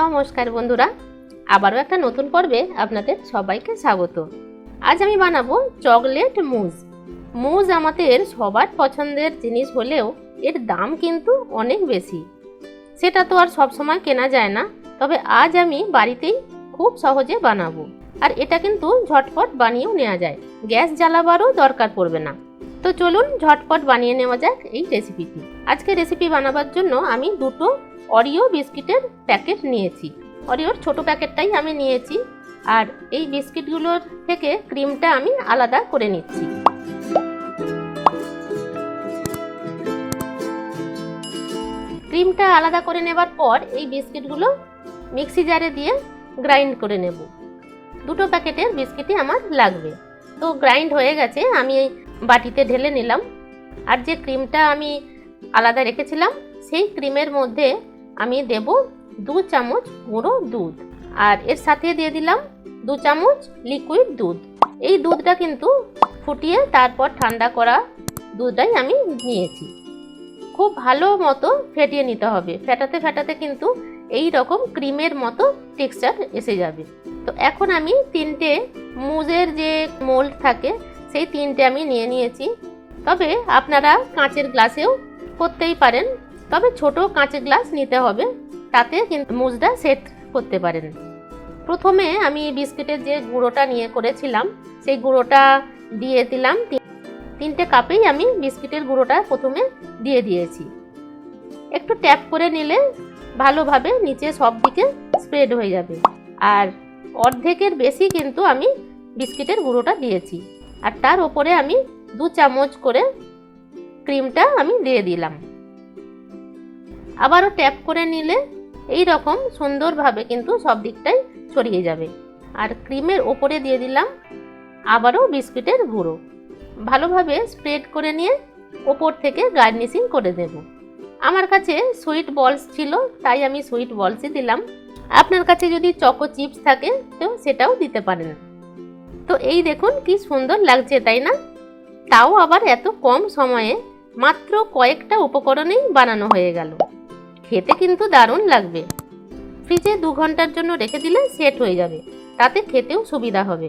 নমস্কার বন্ধুরা, আবারও একটা নতুন পর্বে আপনাদের সবাইকে স্বাগত। আজ আমি বানাবো চকলেট মুজ। মুজ আমাদের সবার পছন্দের জিনিস হলেও এর দাম কিন্তু অনেক বেশি। সেটা তো আর সবসময় কেনা যায় না, তবে আজ আমি বাড়িতেই খুব সহজে বানাবো। আর এটা কিন্তু ঝটপট বানিয়েও নেওয়া যায়। গ্যাস জ্বালাবারও দরকার পড়বে না। তো চলুন ঝটপট বানিয়ে নেওয়া যাক এই রেসিপিটি আজকে রেসিপি বানাবার জন্য আমি দুটো অরিও বিস্কিটের প্যাকেট নিয়েছি। অরিওর ছোট প্যাকেটটাই আমি নিয়েছি আর এই বিস্কিটগুলোর থেকে ক্রিমটা আমি আলাদা করে নিচ্ছি। ক্রিমটা আলাদা করে নেবার পর এই বিস্কিটগুলো মিক্সি জারে দিয়ে গ্রাইন্ড করে নেব। দুটো প্যাকেটের বিস্কিটই আমার লাগবে। তো গ্রাইন্ড হয়ে গেছে, আমি এই বাটিতে ঢেলে নিলাম। আর যে ক্রিমটা আমি আলাদা রেখেছিলাম, সেই ক্রিমের মধ্যে আমি দেব দু চামচ গুঁড়ো দুধ। আর এর সাথে দিয়ে দিলাম দু চামচ লিকুইড দুধ। এই দুধটা কিন্তু ফুটিয়ে তারপর ঠান্ডা করা দুধটাই আমি নিয়েছি। খুব ভালো মতো ফেটিয়ে নিতে হবে। ফেটাতে ফেটাতে কিন্তু এই রকম ক্রিমের মতো টেক্সচার এসে যাবে। তো এখন আমি তিনটে মুজের যে মোল্ড থাকে সেই তিনটে আমি নিয়ে নিয়েছি। তবে আপনারা কাঁচের গ্লাসেও করতেই পারেন। তবে ছোট কাঁচের গ্লাস নিতে হবে। তাতে কিন্তু মুজটা সেট করতে পারেন। প্রথমে আমি বিস্কিটের যে গুঁড়োটা নিয়ে করেছিলাম, সেই গুঁড়োটা দিয়ে দিলাম। তিন- তিনটে কাপেই আমি বিস্কিটের গুঁড়োটা প্রথমে দিয়ে দিয়েছি। একটু ট্যাপ করে নিলে ভালোভাবে নিচে সব দিকে স্প্রেড হয়ে যাবে। আর অর্ধেকের বেশি কিন্তু আমি বিস্কিটের গুঁড়োটা দিয়েছি। আর তার ওপরে আমি দু চামচ করে ক্রিমটা আমি দিয়ে দিলাম। আবারও ট্যাপ করে নিলে এই রকম সুন্দরভাবে কিন্তু সব দিকটাই ছড়িয়ে যাবে। আর ক্রিমের ওপরে দিয়ে দিলাম আবারও বিস্কিটের গুঁড়ো। ভালোভাবে স্প্রেড করে নিয়ে ওপর থেকে গার্নিশিং করে দেব। আমার কাছে সুইট বলস ছিল, তাই আমি সুইট বলসই দিলাম। আপনার কাছে যদি চকো চিপস থাকে, তো সেটাও দিতে পারেন। তো এই দেখুন কি সুন্দর লাগছে, তাই না? তাও আবার এত কম সময়ে মাত্র কয়েকটা উপকরণেই বানানো হয়ে গেল। খেতে কিন্তু দারুণ লাগবে। ফ্রিজে দু ঘণ্টার জন্য রেখে দিলে সেট হয়ে যাবে। তাতে খেতেও সুবিধা হবে।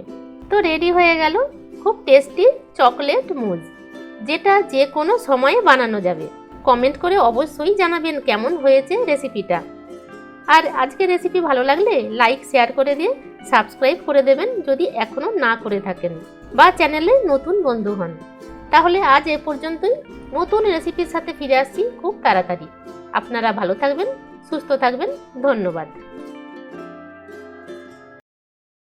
তো রেডি হয়ে গেল খুব টেস্টি চকলেট মুজ, যেটা যে কোনো সময়ে বানানো যাবে। কমেন্ট করে অবশ্যই জানাবেন কেমন হয়েছে রেসিপিটা। আর আজকে রেসিপি ভালো লাগলে লাইক শেয়ার করে দিয়ে সাবস্ক্রাইব করে দেবেন যদি এখনও না করে থাকেন বা চ্যানেলে নতুন বন্ধু হন। তাহলে আজ এ পর্যন্তই। নতুন রেসিপির সাথে ফিরে আসছি খুব তাড়াতাড়ি। আপনারা ভালো থাকবেন, সুস্থ থাকবেন। ধন্যবাদ।